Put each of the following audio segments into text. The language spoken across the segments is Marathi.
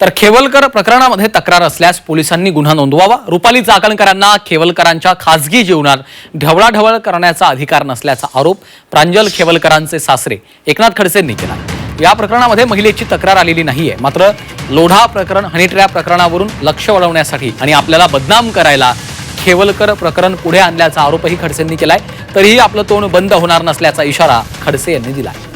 तर खेवलकर प्रकरणामध्ये तक्रार असल्यास पोलिसांनी गुन्हा नोंदवावा. रुपाली चाकणकरांना खेवलकरांच्या खासगी जीवनात ढवळाढवळ करण्याचा अधिकार नसल्याचा आरोप प्रांजल खेवलकरांचे सासरे एकनाथ खडसेंनी केला. या प्रकरणामध्ये महिलेची तक्रार आलेली नाहीये. मात्र लोढा प्रकरण हनीट्रॅप प्रकरणावरून लक्ष वळवण्यासाठी आणि आपल्याला बदनाम करायला खेवलकर प्रकरण पुढे आणल्याचा आरोपही खडसेंनी केलाय. तरीही आपलं तोंड बंद होणार नसल्याचा इशारा खडसे यांनी दिलाय.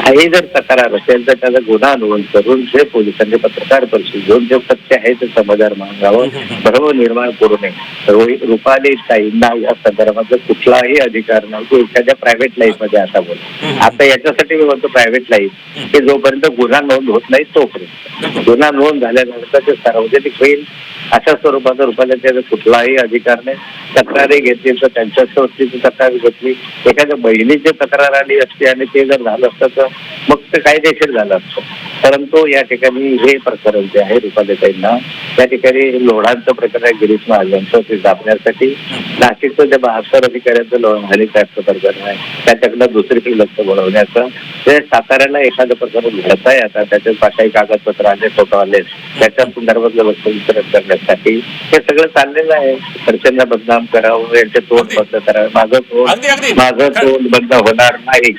काही जर तक्रार असेल तर त्याचा गुन्हा नोंद करून जे पोलिसांनी पत्रकार परिषद घेऊन जे सत्य आहे ते समाजावर मागावं भ्रम निर्माण करू नये. रुपाली ताईंना या संदर्भात कुठलाही अधिकार नाही. की एखाद्या प्रायव्हेट लाईफमध्ये आता बोल. आता याच्यासाठी मी म्हणतो प्रायव्हेट लाईफ की जोपर्यंत गुन्हा नोंद होत नाही तोपर्यंत. गुन्हा नोंद झाल्यानंतर ते सार्वजनिक होईल. अशा स्वरूपाचा रुपाला त्याचा कुठलाही अधिकार नाही. तक्रारी घेतली तर त्यांच्या वतीची तक्रार घेतली. एखाद्या बहिणीची तक्रार आली असती आणि ते जर झालं असतं तर मग ते कायदेशीर झालं असतं. परंतु या ठिकाणी हे प्रकरण जे आहे रुपालीताईंना त्या ठिकाणी लोढांचं प्रकरण आहे गिरीश महाजनचं ते दाबण्यासाठी नाशिकचं जे बहात्तर अधिकाऱ्यांचं टॅक्सचं प्रकरण आहे त्याच्याकडनं दुसरीकडे लक्ष बोलवण्याचं ते साताऱ्याला एखादं प्रकरण घडत आहे आता त्याच्यात काही कागदपत्र आले फोटो आले त्याच्या संदर्भातलं लक्ष वितरण करण्यासाठी हे सगळं चाललेलं आहे. खर्चांना बदनाम करावं यांचे तोंड बंद करावं. माझं. तोंड माझं तोंड बंद होणार नाही.